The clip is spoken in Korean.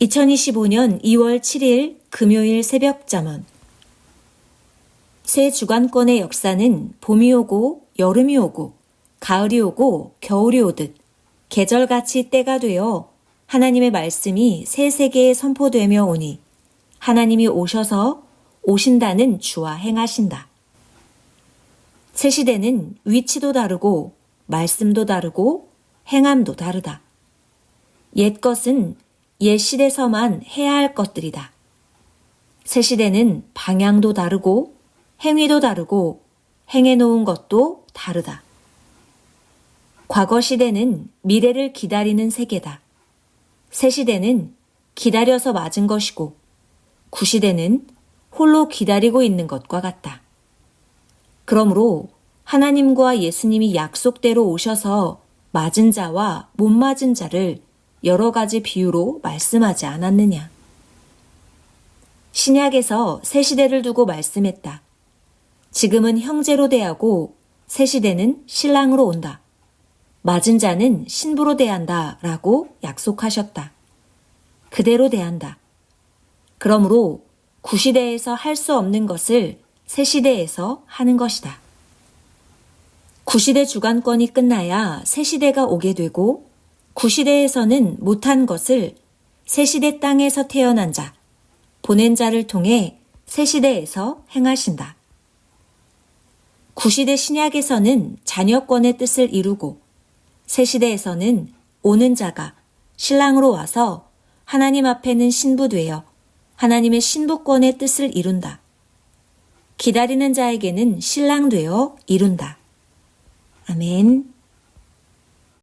2025년 2월 7일 금요일 새벽 잠언 새 주관권의 역사는 봄이 오고 여름이 오고 가을이 오고 겨울이 오듯 계절같이 때가 되어 하나님의 말씀이 새 세계에 선포되며 오니 하나님이 오셔서 오신다는 주와 행하신다. 새 시대는 위치도 다르고 말씀도 다르고 행함도 다르다. 옛 것은 옛 시대서만 해야 할 것들이다. 새 시대는 방향도 다르고 행위도 다르고 행해 놓은 것도 다르다. 과거 시대는 미래를 기다리는 세계다. 새 시대는 기다려서 맞은 것이고 구시대는 홀로 기다리고 있는 것과 같다. 그러므로 하나님과 예수님이 약속대로 오셔서 맞은 자와 못 맞은 자를 여러 가지 비유로 말씀하지 않았느냐. 신약에서 새 시대를 두고 말씀했다. 지금은 형제로 대하고 새 시대는 신랑으로 온다. 맞은 자는 신부로 대한다 라고 약속하셨다. 그대로 대한다. 그러므로 구시대에서 할 수 없는 것을 새 시대에서 하는 것이다. 구시대 주관권이 끝나야 새 시대가 오게 되고 구시대에서는 못한 것을 새 시대 땅에서 태어난 자, 보낸 자를 통해 새 시대에서 행하신다. 구시대 신약에서는 자녀권의 뜻을 이루고 새 시대에서는 오는 자가 신랑으로 와서 하나님 앞에는 신부되어 하나님의 신부권의 뜻을 이룬다. 기다리는 자에게는 신랑 되어 이룬다. 아멘.